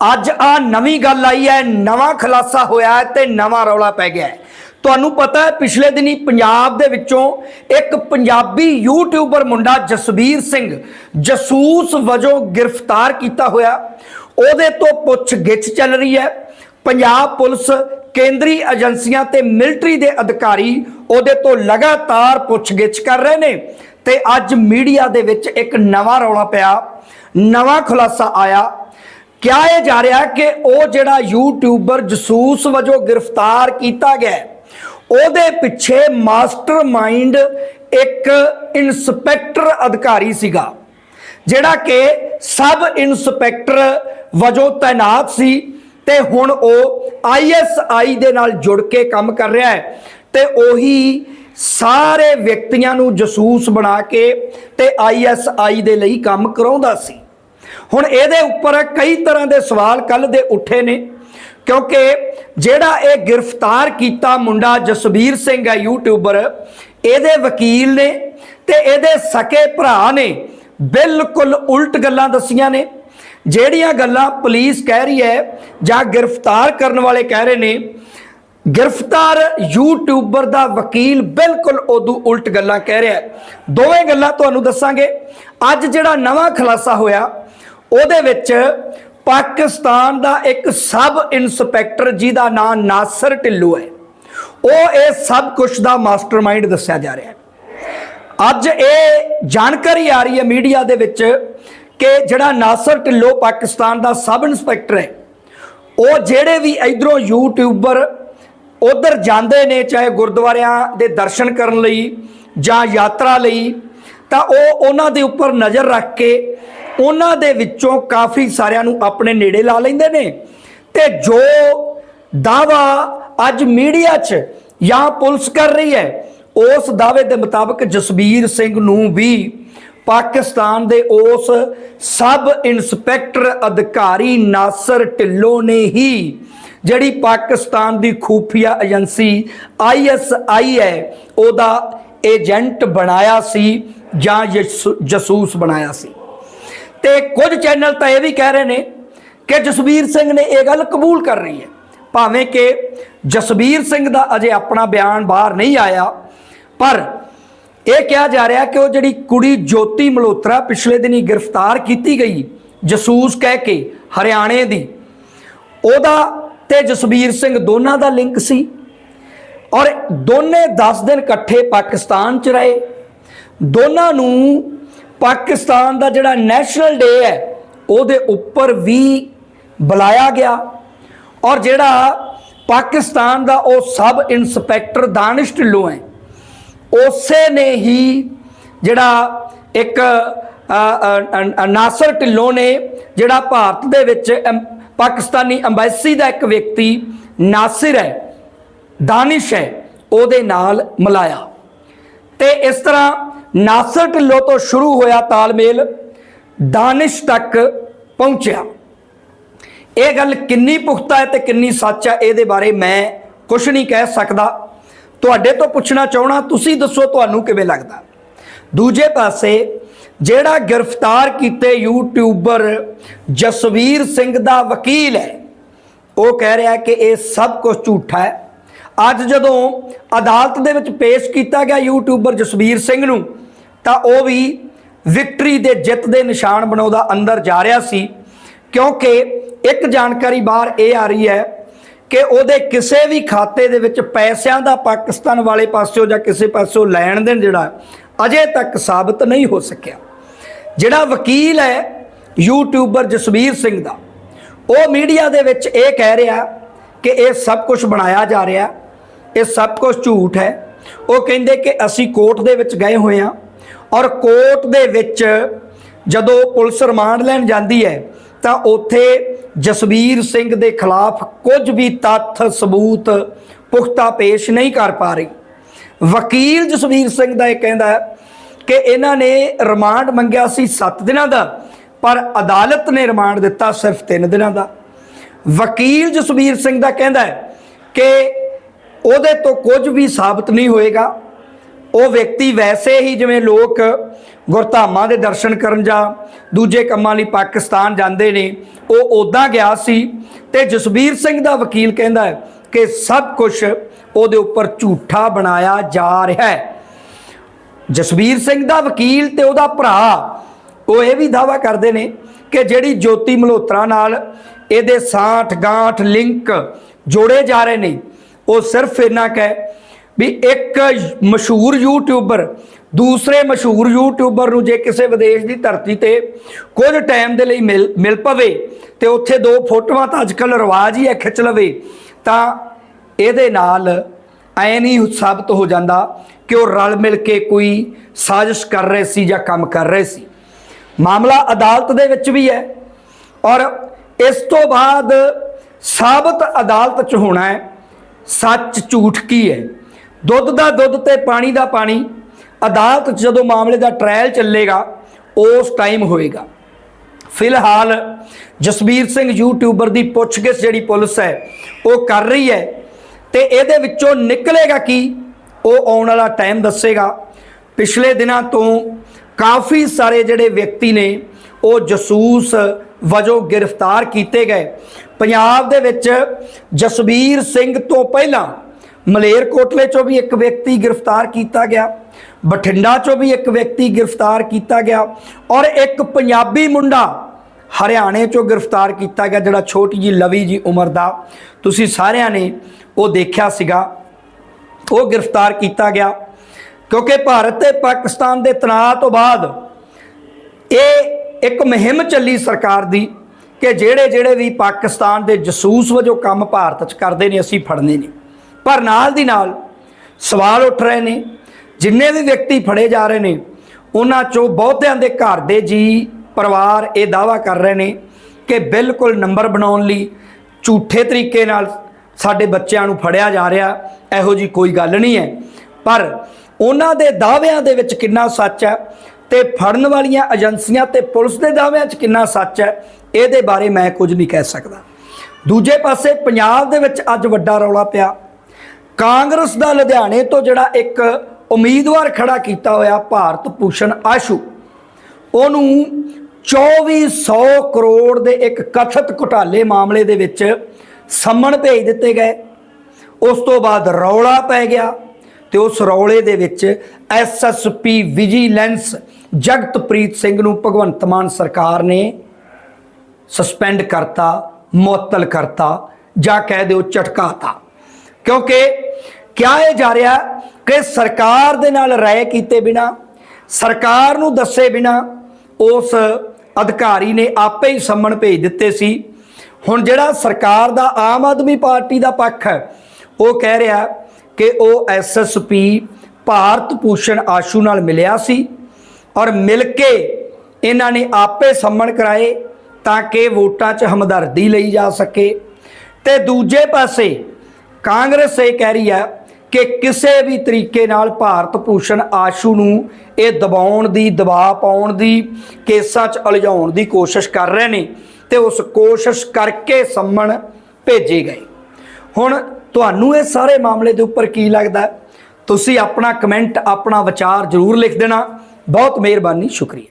ਅੱਜ ਆ ਨਵੀਂ ਗੱਲ ਆਈ ਹੈ, ਨਵਾਂ ਖੁਲਾਸਾ ਹੋਇਆ ਹੈ ਤੇ ਨਵਾਂ ਰੌਲਾ ਪੈ ਗਿਆ ਹੈ। ਤੁਹਾਨੂੰ ਪਤਾ ਹੈ, ਪਿਛਲੇ ਦਿਨੀ ਪੰਜਾਬ ਦੇ ਵਿੱਚੋਂ ਇੱਕ ਪੰਜਾਬੀ ਯੂਟਿਊਬਰ ਮੁੰਡਾ ਜਸਵੀਰ ਸਿੰਘ ਜਸੂਸ ਵਜੋਂ ਗ੍ਰਿਫਤਾਰ ਕੀਤਾ ਹੋਇਆ। ਉਹਦੇ ਤੋਂ ਪੁੱਛ ਗਿੱਛ ਚੱਲ ਰਹੀ ਹੈ। ਪੰਜਾਬ ਪੁਲਿਸ ਕੇਂਦਰੀ ਏਜੰਸੀਆਂ ਤੇ ਮਿਲਟਰੀ ਦੇ ਅਧਿਕਾਰੀ ਉਹਦੇ ਤੋਂ ਲਗਾਤਾਰ ਪੁੱਛਗਿੱਛ ਕਰ ਰਹੇ ਨੇ ਤੇ ਅੱਜ ਮੀਡੀਆ ਦੇ ਵਿੱਚ ਇੱਕ ਨਵਾਂ ਰੌਲਾ ਪਿਆ, ਨਵਾਂ ਖੁਲਾਸਾ ਆਇਆ। ਕਿਹਾ ਇਹ ਜਾ ਰਿਹਾ ਕਿ ਉਹ ਜਿਹੜਾ ਯੂਟਿਊਬਰ ਜਸੂਸ ਵਜੋਂ ਗ੍ਰਿਫਤਾਰ ਕੀਤਾ ਗਿਆ ਉਹਦੇ ਪਿੱਛੇ ਮਾਸਟਰਮਾਈਂਡ ਇੱਕ ਇਨਸਪੈਕਟਰ ਅਧਿਕਾਰੀ ਸੀਗਾ, ਜਿਹੜਾ ਕਿ ਸਬ ਇਨਸਪੈਕਟਰ ਵਜੋਂ ਤਾਇਨਾਤ ਸੀ ਤੇ ਹੁਣ ਉਹ ਆਈਐਸਆਈ ਦੇ ਨਾਲ ਜੁੜ ਕੇ ਕੰਮ ਕਰ ਰਿਹਾ ਹੈ ਤੇ ਉਹੀ ਸਾਰੇ ਵਿਅਕਤੀਆਂ ਨੂੰ ਜਸੂਸ ਬਣਾ ਕੇ ਤੇ ਆਈਐਸਆਈ ਦੇ ਲਈ ਕੰਮ ਕਰਾਉਂਦਾ ਸੀ। ਹੁਣ ਇਹਦੇ ਉੱਪਰ ਕਈ ਤਰ੍ਹਾਂ ਦੇ ਸਵਾਲ ਕੱਲ ਦੇ ਉੱਠੇ ਨੇ, ਕਿਉਂਕਿ ਜਿਹੜਾ ਇਹ ਗ੍ਰਿਫਤਾਰ ਕੀਤਾ ਮੁੰਡਾ ਜਸਬੀਰ ਸਿੰਘ ਹੈ ਯੂਟਿਊਬਰ, ਇਹਦੇ ਵਕੀਲ ਨੇ ਤੇ ਇਹਦੇ ਸਕੇ ਭਰਾ ਨੇ, ਬਿਲਕੁਲ ਉਲਟ ਗੱਲਾਂ ਦੱਸੀਆਂ ਨੇ। ਜਿਹੜੀਆਂ ਗੱਲਾਂ ਪੁਲਿਸ ਕਹਿ ਰਹੀ ਹੈ ਜਾਂ ਗ੍ਰਿਫਤਾਰ ਕਰਨ ਵਾਲੇ ਕਹਿ ਰਹੇ ਨੇ, ਗ੍ਰਿਫਤਾਰ ਯੂਟਿਊਬਰ ਦਾ ਵਕੀਲ ਬਿਲਕੁਲ ਉਦੋਂ ਉਲਟ ਗੱਲਾਂ ਕਹਿ ਰਿਹਾ ਦੋਵੇਂ ਗੱਲਾਂ ਤੁਹਾਨੂੰ ਦੱਸਾਂਗੇ। ਅੱਜ ਜਿਹੜਾ ਨਵਾਂ ਖੁਲਾਸਾ ਹੋਇਆ ਉਹਦੇ ਵਿੱਚ ਪਾਕਿਸਤਾਨ ਦਾ ਇੱਕ ਸਬ ਇਨਸਪੈਕਟਰ ਜਿਹਦਾ ਨਾਮ ਨਾਸਰ ਢਿੱਲੋਂ ਹੈ। ਉਹ ਇਹ ਸਭ ਕੁਝ ਦਾ ਮਾਸਟਰਮਾਈਂਡ ਦੱਸਿਆ ਜਾ ਰਿਹਾ ਹੈ। ਅੱਜ ਇਹ ਜਾਣਕਾਰੀ ਆ ਰਹੀ ਹੈ ਮੀਡੀਆ ਦੇ ਵਿੱਚ ਕਿ ਜਿਹੜਾ ਨਾਸਰ ਢਿੱਲੋਂ ਪਾਕਿਸਤਾਨ ਦਾ ਸਬ ਇੰਸਪੈਕਟਰ ਹੈ, ਉਹ ਜਿਹੜੇ ਵੀ ਇਧਰੋਂ ਯੂਟਿਊਬਰ ਉਧਰ ਜਾਂਦੇ ਨੇ, ਚਾਹੇ ਗੁਰਦੁਆਰਿਆਂ ਦੇ ਦਰਸ਼ਨ ਕਰਨ ਲਈ ਜਾਂ ਯਾਤਰਾ ਲਈ, ਤਾਂ ਉਹ ਉਹਨਾਂ ਦੇ ਉੱਪਰ ਨਜ਼ਰ ਰੱਖ ਕੇ ਉਹਨਾਂ ਦੇ ਵਿੱਚੋਂ ਕਾਫੀ ਸਾਰਿਆਂ ਨੂੰ ਆਪਣੇ ਨੇੜੇ ਲਾ ਲੈਂਦੇ ਨੇ। ਤੇ ਜੋ ਦਾਵਾ ਅੱਜ ਮੀਡੀਆ 'ਚ ਜਾਂ ਪੁਲਿਸ ਕਰ ਰਹੀ ਹੈ, ਉਸ ਦਾਅਵੇ ਦੇ ਮੁਤਾਬਕ ਜਸਬੀਰ ਸਿੰਘ ਨੂੰ ਵੀ ਪਾਕਿਸਤਾਨ ਦੇ ਉਸ ਸਬ ਇੰਸਪੈਕਟਰ ਅਧਿਕਾਰੀ ਨਾਸਰ ਢਿੱਲੋਂ ਨੇ ਹੀ, ਜਿਹੜੀ ਪਾਕਿਸਤਾਨ ਦੀ ਖੂਫੀਆ ਏਜੰਸੀ ਆਈਐਸਆਈ ਹੈ, ਉਹਦਾ ਏਜੰਟ ਬਣਾਇਆ ਸੀ ਜਾਂ ਜਸੂ- ਜਸੂਸ ਬਣਾਇਆ ਸੀ। ਤੇ ਕੁਝ ਚੈਨਲ ਤਾਂ ਇਹ ਵੀ ਕਹਿ ਰਹੇ ਨੇ ਕਿ ਜਸਵੀਰ ਸਿੰਘ ਨੇ ਇਹ ਗੱਲ ਕਬੂਲ ਕਰ ਰਹੀ ਹੈ। ਭਾਵੇਂ ਕਿ ਜਸਵੀਰ ਸਿੰਘ ਦਾ ਅਜੇ ਆਪਣਾ ਬਿਆਨ ਬਾਹਰ ਨਹੀਂ ਆਇਆ, ਪਰ ਇਹ ਕਿਹਾ ਜਾ ਰਿਹਾ ਕਿ ਉਹ ਜਿਹੜੀ ਕੁੜੀ ਜੋਤੀ ਮਲਹੋਤਰਾ ਪਿਛਲੇ ਦਿਨੀ ਗ੍ਰਿਫਤਾਰ ਕੀਤੀ ਗਈ, ਜਸੂਸ ਕਹਿ ਕੇ ਹਰਿਆਣੇ ਦੀ, ਉਹਦਾ ਤੇ ਜਸਵੀਰ ਸਿੰਘ ਦੋਨਾਂ ਦਾ ਲਿੰਕ ਸੀ ਔਰ ਦੋਨੇ 10 ਦਿਨ ਇਕੱਠੇ ਪਾਕਿਸਤਾਨ ਚ ਰਹੇ। ਦੋਨਾਂ ਨੂੰ ਪਾਕਿਸਤਾਨ ਦਾ ਜਿਹੜਾ ਨੈਸ਼ਨਲ ਡੇ ਹੈ, ਉਹਦੇ ਉੱਪਰ ਵੀ ਬੁਲਾਇਆ ਗਿਆ। ਔਰ ਜਿਹੜਾ ਪਾਕਿਸਤਾਨ ਦਾ ਉਹ ਸਬ ਇਨਸਪੈਕਟਰ ਦਾਨਿਸ਼ ਢਿੱਲੋਂ ਹੈ, ਉਸੇ ਨੇ ਹੀ ਜਿਹੜਾ ਇੱਕ ਨਾਸਰ ਢਿੱਲੋਂ ਨੇ ਜਿਹੜਾ ਭਾਰਤ ਦੇ ਵਿੱਚ ਐਮ- ਪਾਕਿਸਤਾਨੀ ਅੰਬੈਸੀ ਦਾ ਇੱਕ ਵਿਅਕਤੀ ਨਾਸਿਰ ਹੈ, ਦਾਨਿਸ਼ ਹੈ, ਉਹਦੇ ਨਾਲ ਮਿਲਾਇਆ। ਤੇ ਇਸ ਤਰ੍ਹਾਂ ਨਾਸਰ ਢਿੱਲੋਂ ਤੋਂ ਸ਼ੁਰੂ ਹੋਇਆ ਤਾਲਮੇਲ ਦਾਨਿਸ਼ ਤੱਕ ਪਹੁੰਚਿਆ। ਇਹ ਗੱਲ ਕਿੰਨੀ ਪੁਖਤਾ ਹੈ ਤੇ ਕਿੰਨੀ ਸੱਚ ਹੈ, ਇਹਦੇ ਬਾਰੇ ਮੈਂ ਕੁਝ ਨਹੀਂ ਕਹਿ ਸਕਦਾ। ਤੁਹਾਡੇ ਤੋਂ ਪੁੱਛਣਾ ਚਾਹਣਾ ਤੁਸੀਂ ਦੱਸੋ ਤੁਹਾਨੂੰ ਕਿਵੇਂ ਲੱਗਦਾ? ਦੂਜੇ ਪਾਸੇ, ਜਿਹੜਾ ਗ੍ਰਿਫਤਾਰ ਕੀਤੇ ਯੂਟਿਊਬਰ ਜਸਵੀਰ ਸਿੰਘ ਦਾ ਵਕੀਲ ਹੈ, ਉਹ ਕਹਿ ਰਿਹਾ ਕਿ ਇਹ ਸਭ ਕੁਝ ਝੂਠਾ ਹੈ। ਅੱਜ ਜਦੋਂ ਅਦਾਲਤ ਦੇ ਵਿੱਚ ਪੇਸ਼ ਕੀਤਾ ਗਿਆ ਯੂਟਿਊਬਰ ਜਸਵੀਰ ਸਿੰਘ ਨੂੰ ਤਾਂ ਉਹ ਵੀ ਵਿਕਟਰੀ ਦੇ ਜਿੱਤ ਦੇ ਨਿਸ਼ਾਨ ਬਣਾਉਂਦਾ ਅੰਦਰ ਜਾ ਰਿਹਾ ਸੀ, ਕਿਉਂਕਿ ਇੱਕ ਜਾਣਕਾਰੀ ਬਾਹਰ ਇਹ ਆ ਰਹੀ ਹੈ ਕਿ ਉਹਦੇ ਕਿਸੇ ਵੀ ਖਾਤੇ ਦੇ ਵਿੱਚ ਪੈਸਿਆਂ ਦਾ ਪਾਕਿਸਤਾਨ ਵਾਲੇ ਪਾਸਿਓਂ ਜਾਂ ਕਿਸੇ ਪਾਸਿਓਂ ਲੈਣ ਦੇਣ ਜਿਹੜਾ ਅਜੇ ਤੱਕ ਸਾਬਤ ਨਹੀਂ ਹੋ ਸਕਿਆ। ਜਿਹੜਾ ਵਕੀਲ ਹੈ ਯੂਟਿਊਬਰ ਜਸਵੀਰ ਸਿੰਘ ਦਾ, ਉਹ ਮੀਡੀਆ ਦੇ ਵਿੱਚ ਇਹ ਕਹਿ ਰਿਹਾ ਕਿ ਇਹ ਸਭ ਕੁਝ ਬਣਾਇਆ ਜਾ ਰਿਹਾ, ਇਹ ਸਭ ਕੁਝ ਝੂਠ ਹੈ। ਉਹ ਕਹਿੰਦੇ ਕਿ ਅਸੀਂ ਕੋਰਟ ਦੇ ਵਿੱਚ ਗਏ ਹੋਏ ਹਾਂ ਔਰ ਕੋਰਟ ਦੇ ਵਿੱਚ ਜਦੋਂ ਪੁਲਿਸ ਰਿਮਾਂਡ ਲੈਣ ਜਾਂਦੀ ਹੈ, ਤਾਂ ਉੱਥੇ ਜਸਵੀਰ ਸਿੰਘ ਦੇ ਖਿਲਾਫ ਕੁਝ ਵੀ ਤੱਥ, ਸਬੂਤ ਪੁਖਤਾ ਪੇਸ਼ ਨਹੀਂ ਕਰ ਪਾ ਰਹੀ। ਵਕੀਲ ਜਸਵੀਰ ਸਿੰਘ ਦਾ ਇਹ ਕਹਿੰਦਾ ਕਿ ਇਹਨਾਂ ਨੇ ਰਿਮਾਂਡ ਮੰਗਿਆ ਸੀ 7 ਦਿਨਾਂ ਦਾ, ਪਰ ਅਦਾਲਤ ਨੇ ਰਿਮਾਂਡ ਦਿੱਤਾ ਸਿਰਫ 3 ਦਿਨਾਂ ਦਾ। ਵਕੀਲ ਜਸਵੀਰ ਸਿੰਘ ਦਾ ਕਹਿੰਦਾ ਕਿ ਉਹਦੇ ਤੋਂ ਕੁਝ ਵੀ ਸਾਬਤ ਨਹੀਂ ਹੋਏਗਾ। ਉਹ ਵਿਅਕਤੀ ਵੈਸੇ ਹੀ ਜਿਵੇਂ ਲੋਕ ਗੁਰਧਾਮਾਂ ਦੇ ਦਰਸ਼ਨ ਕਰਨ ਜਾਂ ਦੂਜੇ ਕੰਮਾਂ ਲਈ ਪਾਕਿਸਤਾਨ ਜਾਂਦੇ ਨੇ, ਉਹ ਉਦਾਂ ਗਿਆ ਸੀ ਤੇ ਜਸਬੀਰ ਸਿੰਘ ਦਾ ਵਕੀਲ ਕਹਿੰਦਾ ਹੈ ਕਿ ਸਭ ਕੁਝ ਉਹਦੇ ਉੱਪਰ ਝੂਠਾ ਬਣਾਇਆ ਜਾ ਰਿਹਾ ਹੈ। ਜਸਬੀਰ ਸਿੰਘ ਦਾ ਵਕੀਲ ਤੇ ਉਹਦਾ ਭਰਾ, ਉਹ ਇਹ ਵੀ ਦਾਵਾ ਕਰਦੇ ਨੇ ਕਿ ਜਿਹੜੀ ਜੋਤੀ ਮਲਹੋਤਰਾ ਨਾਲ ਇਹਦੇ ਸਾਠ ਗਾਂਠ ਲਿੰਕ ਜੋੜੇ ਜਾ ਰਹੇ ਨੇ, ਉਹ ਸਿਰਫ ਇਹਨਾਂ ਕਹਿ ਵੀ ਇੱਕ ਮਸ਼ਹੂਰ ਯੂਟਿਊਬਰ ਦੂਸਰੇ ਮਸ਼ਹੂਰ ਯੂਟਿਊਬਰ ਨੂੰ ਜੇ ਕਿਸੇ ਵਿਦੇਸ਼ ਦੀ ਧਰਤੀ ਤੇ ਕੁਝ ਟਾਈਮ ਦੇ ਲਈ ਮਿਲ ਮਿਲ ਪਵੇ ਤੇ ਉੱਥੇ ਦੋ ਫੋਟੋਆਂ ਤਾਂ ਅੱਜਕੱਲ ਰਿਵਾਜ ਹੀ ਹੈ, ਖਿੱਚ ਲਵੇ, ਤਾਂ ਇਹਦੇ ਨਾਲ ਐ ਨਹੀਂ ਸਾਬਤ ਹੋ ਜਾਂਦਾ ਕਿ ਉਹ ਰਲ ਮਿਲ ਕੇ ਕੋਈ ਸਾਜ਼ਿਸ਼ ਕਰ ਰਹੇ ਸੀ ਜਾਂ ਕੰਮ ਕਰ ਰਹੇ ਸੀ। ਮਾਮਲਾ ਅਦਾਲਤ ਦੇ ਵਿੱਚ ਵੀ ਹੈ ਔਰ ਇਸ ਤੋਂ ਬਾਅਦ ਸਾਬਤ ਅਦਾਲਤ 'ਚ ਹੋਣਾ ਹੈ, ਸੱਚ ਝੂਠ ਕੀ ਹੈ? ਦੁੱਧ ਦਾ ਦੁੱਧ ਤੇ ਪਾਣੀ ਦਾ ਪਾਣੀ, ਅਦਾਲਤ 'ਚ ਜਦੋਂ ਮਾਮਲੇ ਦਾ ਟ੍ਰਾਇਲ ਚੱਲੇਗਾ, ਉਸ ਟਾਈਮ ਹੋਏਗਾ। ਫਿਲਹਾਲ ਜਸਬੀਰ ਸਿੰਘ ਯੂਟਿਊਬਰ ਦੀ ਪੁੱਛਗਿੱਛ ਜਿਹੜੀ ਪੁਲਿਸ ਹੈ, ਉਹ ਕਰ ਰਹੀ ਹੈ ਤੇ ਇਹਦੇ ਵਿੱਚੋਂ ਨਿਕਲੇਗਾ ਕੀ? ਉਹ ਆਉਣ ਵਾਲਾ ਟਾਈਮ ਦੱਸੇਗਾ। ਪਿਛਲੇ ਦਿਨਾਂ ਤੋਂ ਕਾਫੀ ਸਾਰੇ ਜਿਹੜੇ ਵਿਅਕਤੀ ਨੇ, ਉਹ ਜਸੂਸ ਵਜੋਂ ਗ੍ਰਿਫਤਾਰ ਕੀਤੇ ਗਏ। ਪੰਜਾਬ ਦੇ ਵਿੱਚ ਜਸਬੀਰ ਸਿੰਘ ਤੋਂ ਪਹਿਲਾਂ ਮਲੇਰਕੋਟਲੇ ਚੋਂ ਵੀ ਇੱਕ ਵਿਅਕਤੀ ਗ੍ਰਿਫਤਾਰ ਕੀਤਾ ਗਿਆ, ਬਠਿੰਡਾ ਚੋਂ ਵੀ ਇੱਕ ਵਿਅਕਤੀ ਗ੍ਰਿਫਤਾਰ ਕੀਤਾ ਗਿਆ ਔਰ ਇੱਕ ਪੰਜਾਬੀ ਮੁੰਡਾ ਹਰਿਆਣੇ ਚੋਂ ਗ੍ਰਿਫਤਾਰ ਕੀਤਾ ਗਿਆ, ਜਿਹੜਾ ਛੋਟੀ ਜੀ ਲਵੀ ਜੀ ਉਮਰ ਦਾ। ਤੁਸੀਂ ਸਾਰਿਆਂ ਨੇ ਉਹ ਦੇਖਿਆ ਸੀਗਾ, ਉਹ ਗ੍ਰਿਫਤਾਰ ਕੀਤਾ ਗਿਆ ਕਿਉਂਕਿ ਭਾਰਤ ਤੇ ਪਾਕਿਸਤਾਨ ਦੇ ਤਣਾਅ ਤੋਂ ਬਾਅਦ ਇਹ ਇੱਕ ਮੁਹਿੰਮ ਚੱਲੀ ਸਰਕਾਰ ਦੀ ਕਿ ਜਿਹੜੇ ਜਿਹੜੇ ਵੀ ਪਾਕਿਸਤਾਨ ਦੇ ਜਸੂਸ ਵਜੋਂ ਕੰਮ ਭਾਰਤ 'ਚ ਕਰਦੇ ਨੇ, ਅਸੀਂ ਫੜਨੇ ਨੇ। ਪਰ ਨਾਲ ਦੀ ਨਾਲ ਸਵਾਲ ਉੱਠ ਰਹੇ ਨੇ, ਜਿੰਨੇ ਵੀ ਵਿਅਕਤੀ ਫੜੇ ਜਾ ਰਹੇ ਨੇ, ਉਹਨਾਂ 'ਚੋਂ ਬਹੁਤਿਆਂ ਦੇ ਘਰ ਦੇ ਜੀ ਪਰਿਵਾਰ ਇਹ ਦਾਵਾ ਕਰ ਰਹੇ ਨੇ ਕਿ ਬਿਲਕੁਲ ਨੰਬਰ ਬਣਾਉਣ ਲਈ ਝੂਠੇ ਤਰੀਕੇ ਨਾਲ ਸਾਡੇ ਬੱਚਿਆਂ ਨੂੰ ਫੜਿਆ ਜਾ ਰਿਹਾ, ਇਹੋ ਜੀ ਕੋਈ ਗੱਲ ਨਹੀਂ ਹੈ। ਪਰ ਉਹਨਾਂ ਦੇ ਦਾਅਵਿਆਂ ਦੇ ਵਿੱਚ ਕਿੰਨਾ ਸੱਚ ਹੈ ਤੇ ਫੜਨ ਵਾਲੀਆਂ ਏਜੰਸੀਆਂ ਤੇ ਪੁਲਿਸ ਦੇ ਦਾਅਵਿਆਂ 'ਚ ਕਿੰਨਾ ਸੱਚ ਹੈ, ਇਹਦੇ ਬਾਰੇ ਮੈਂ ਕੁਝ ਨਹੀਂ ਕਹਿ ਸਕਦਾ। ਦੂਜੇ ਪਾਸੇ ਪੰਜਾਬ ਦੇ ਵਿੱਚ ਅੱਜ ਵੱਡਾ ਰੌਲਾ ਪਿਆ। ਕਾਂਗਰਸ ਦਾ ਲੁਧਿਆਣੇ ਤੋਂ ਜਿਹੜਾ ਇੱਕ ਉਮੀਦਵਾਰ ਖੜਾ ਕੀਤਾ ਹੋਇਆ ਭਾਰਤ ਭੂਸ਼ਣ ਆਸ਼ੂ, ਉਹਨੂੰ 2400 ਕਰੋੜ ਦੇ ਇੱਕ ਕਥਿਤ ਘੁਟਾਲੇ ਮਾਮਲੇ ਦੇ ਵਿੱਚ ਸੰਮਣ ਭੇਜ ਦਿੱਤੇ ਗਏ। ਉਸ ਤੋਂ ਬਾਅਦ ਰੌਲਾ ਪੈ ਗਿਆ ਤੇ ਉਸ ਰੌਲੇ ਦੇ ਵਿੱਚ ਐਸਐਸਪੀ ਵਿਜੀਲੈਂਸ ਜਗਤਪ੍ਰੀਤ ਸਿੰਘ ਨੂੰ ਭਗਵੰਤ ਮਾਨ ਸਰਕਾਰ ਨੇ ਸਸਪੈਂਡ ਕਰਤਾ, ਮੁਅੱਤਲ ਕਰਤਾ ਜਾਂ ਕਹਿ ਦਿਓ ਝਟਕਾਤਾ। ਕਿਉਂਕਿ ਕਿਹਾ ਇਹ ਜਾ ਰਿਹਾ ਕਿ ਸਰਕਾਰ ਦੇ ਨਾਲ ਰਾਏ ਕੀਤੇ ਬਿਨਾ, ਸਰਕਾਰ ਨੂੰ ਦੱਸੇ ਬਿਨਾ ਉਸ ਅਧਿਕਾਰੀ ਨੇ ਆਪੇ ਹੀ ਸੰਮਣ ਭੇਜ ਦਿੱਤੇ ਸੀ। ਹੁਣ ਜਿਹੜਾ ਸਰਕਾਰ ਦਾ ਆਮ ਆਦਮੀ ਪਾਰਟੀ ਦਾ ਪੱਖ ਹੈ, ਉਹ ਕਹਿ ਰਿਹਾ ਕਿ ਉਹ ਐਸਐਸਪੀ ਭਾਰਤ ਭੂਸ਼ਣ ਆਸ਼ੂ ਨਾਲ ਮਿਲਿਆ ਸੀ ਔਰ ਮਿਲ ਕੇ ਇਹਨਾਂ ਨੇ ਆਪੇ ਸੰਮਣ ਕਰਾਏ ਤਾਂ ਕਿ ਵੋਟਾਂ 'ਚ ਹਮਦਰਦੀ ਲਈ ਜਾ ਸਕੇ। ਤੇ ਦੂਜੇ ਪਾਸੇ ਕਾਂਗਰਸ ਇਹ ਕਹਿ ਰਹੀ ਹੈ ਕਿ ਕਿਸੇ ਵੀ ਤਰੀਕੇ ਨਾਲ ਭਾਰਤ ਭੂਸ਼ਣ ਆਸ਼ੂ ਨੂੰ ਇਹ ਦਬਾਉਣ ਦੀ, ਦਬਾਅ ਪਾਉਣ ਦੀ, ਕੇਸਾਂ 'ਚ ਉਲਝਾਉਣ ਦੀ ਕੋਸ਼ਿਸ਼ ਕਰ ਰਹੇ ਨੇ ਤੇ ਉਸ ਕੋਸ਼ਿਸ਼ ਕਰਕੇ ਸੰਮਣ ਭੇਜੇ ਗਏ। ਹੁਣ ਤੁਹਾਨੂੰ ਇਹ ਸਾਰੇ ਮਾਮਲੇ ਦੇ ਉੱਪਰ ਕੀ ਲੱਗਦਾ ਤੁਸੀਂ ਆਪਣਾ ਕਮੈਂਟ, ਆਪਣਾ ਵਿਚਾਰ ਜ਼ਰੂਰ ਲਿਖ ਦੇਣਾ। ਬਹੁਤ ਮਿਹਰਬਾਨੀ, ਸ਼ੁਕਰੀਆ।